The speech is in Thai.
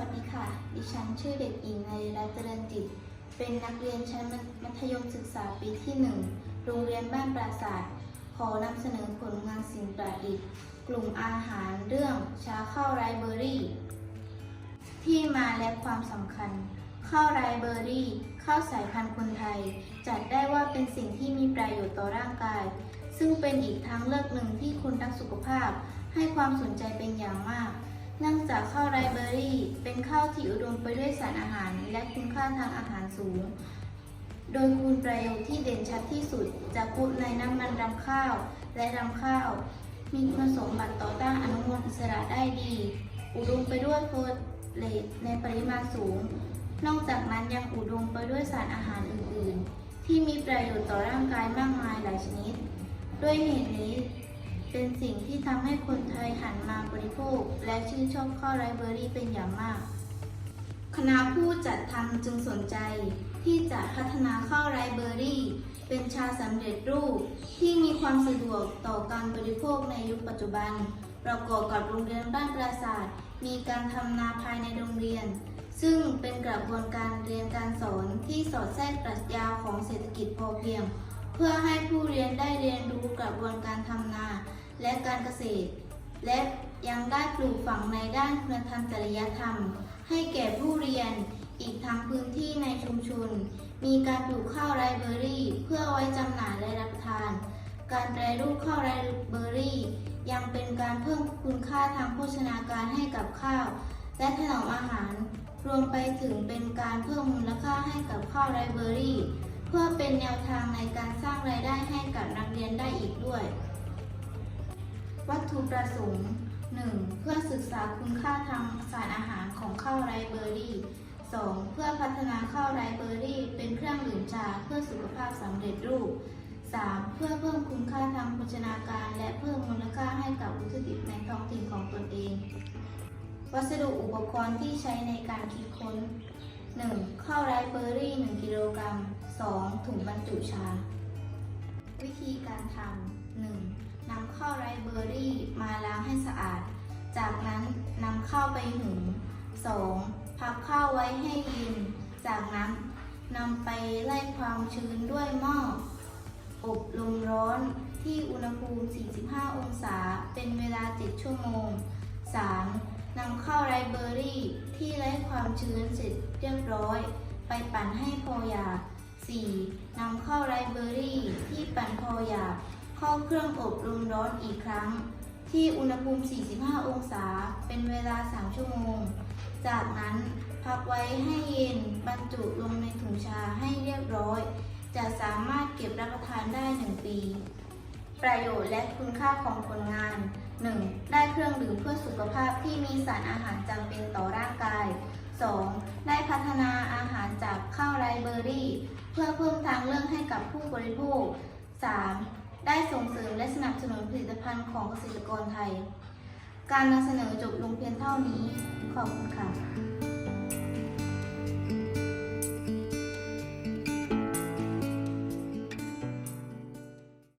วัสดีค่ะ ดิฉันชื่อเด็กหญิงนรัตเจริญจิต เป็นนักเรียนชั้นมัธยมศึกษาปีที่ 1 โรงเรียนบ้านปราศาสตร์ขอนำเสนอผลงานสิ่งประดิษฐ์ กลุ่มอาหารเรื่องชาข้าวไรเบอรี่ ที่มาและความสำคัญ ข้าวไรเบอรี่ข้าวสายพันธุ์คนไทย จัดได้ว่าเป็นสิ่งที่มีประโยชน์ต่อร่างกาย ซึ่งเป็นอีกทางเลือกหนึ่งที่คนรักสุขภาพ ให้ความสนใจเป็นอย่างมาก เนื่องจากข้าวไรเบอรี่ เป็นข้าวที่อุดมไปด้วยสารอาหารและคุณค่าทางอาหารสูง โดยคุณประโยชน์ที่เด่นชัดที่สุดจะพูดในน้ำมันรำข้าวและรำข้าว มีคุณสมบัติต่อต้านอนุมูลอิสระได้ดี อุดมไปด้วยโฟเลตในปริมาณสูง นอกจากนั้นยังอุดมไปด้วยสารอาหารอื่น ๆ ที่มีประโยชน์ต่อร่างกายมากมายหลายชนิด ด้วยเหตุนี้ เป็นสิ่งที่ทำให้คนไทยหันมาบริโภค และชื่นชอบข้าวไรเบอรี่เป็นอย่างมาก คณะผู้จัดทำจึงสนใจ ที่จะพัฒนาข้าวไรเบอรี่ เป็นชาสำเร็จรูป ที่มีความสะดวกต่อการบริโภคในยุคปัจจุบัน ประกอบกับโรงเรียนบ้านปราศาสตร์ มีการทำนาภายในโรงเรียน ซึ่งเป็นกระบวนการเรียนการสอนที่สอดแทรกปรัชญาของเศรษฐกิจพอเพียง เพื่อให้ผู้เรียนได้เรียนรู้กระบวนการทำนา และการเกษตร และยังได้ปลูกฝังในด้านคุณธรรมจริยธรรม ให้แก่ผู้เรียน อีกทั้งพื้นที่ในชุมชน มีการปลูกข้าวไรเบอรี่ เพื่อไว้จำหน่ายและรับประทาน การแปรรูปข้าวไรเบอรี่ ยังเป็นการเพิ่มคุณค่าทางโภชนาการให้กับข้าว และถนอมอาหาร รวมไปถึงเป็นการเพิ่มมูลค่าให้กับข้าวไรเบอรี่ เพื่อเป็นแนวทางในการสร้างรายได้ให้กับนักเรียนได้อีกด้วย วัตถุประสงค์ 1. เพื่อศึกษาคุณค่าทางสารอาหารของข้าวไรเบอรี่ 2. เพื่อพัฒนาข้าวไรเบอรี่ เป็นเครื่องดื่มชาเพื่อสุขภาพสำเร็จรูป 3. เพื่อเพิ่มคุณค่าทางโภชนาการ และเพิ่มมูลค่าให้กับวัตถุดิบในท้องถิ่นของตนเอง วัสดุอุปกรณ์ที่ใช้ในการคิดค้น 1. ข้าวไรเบอรี่ 1 กิโลกรัม 2. ถุงบรรจุชา วิธีการทำ 1. นำข้าวไรเบอรี่มาล้างให้สะอาด จากนั้นนำข้าวไปหุง 2. พักข้าวไว้ให้เย็น จากนั้นนำไปไล่ความชื้นด้วยหม้ออบลมร้อนที่อุณหภูมิ 45 องศา เป็นเวลา 7 ชั่วโมง 3. นำข้าวไรเบอรี่ที่ไล่ความชื้นเสร็จเรียบร้อย ไปปั่นให้พอหยาบ 4. นำเข้าไรเบอรี่ที่ปั่นพอหยาบเข้าเครื่องอบลมร้อนอีกครั้ง ที่อุณหภูมิ 45 องศา เป็นเวลา 3 ชั่วโมง จากนั้นพักไว้ให้เย็นบรรจุลงในถุงชาให้เรียบร้อย จะสามารถเก็บรับประทานได้ 1 ปี ประโยชน์และคุณค่าของผลงาน 1. ได้เครื่องดื่มเพื่อสุขภาพที่มีสารอาหารจำเป็นต่อร่างกาย เบอรี่ เพื่อเพิ่มทางเลือกให้กับผู้บริโภค 3. ได้ส่งเสริมและสนับสนุนผลิตภัณฑ์ของเกษตรกรไทย การนำเสนอจบลงเพียงเท่านี้ ขอบคุณค่ะ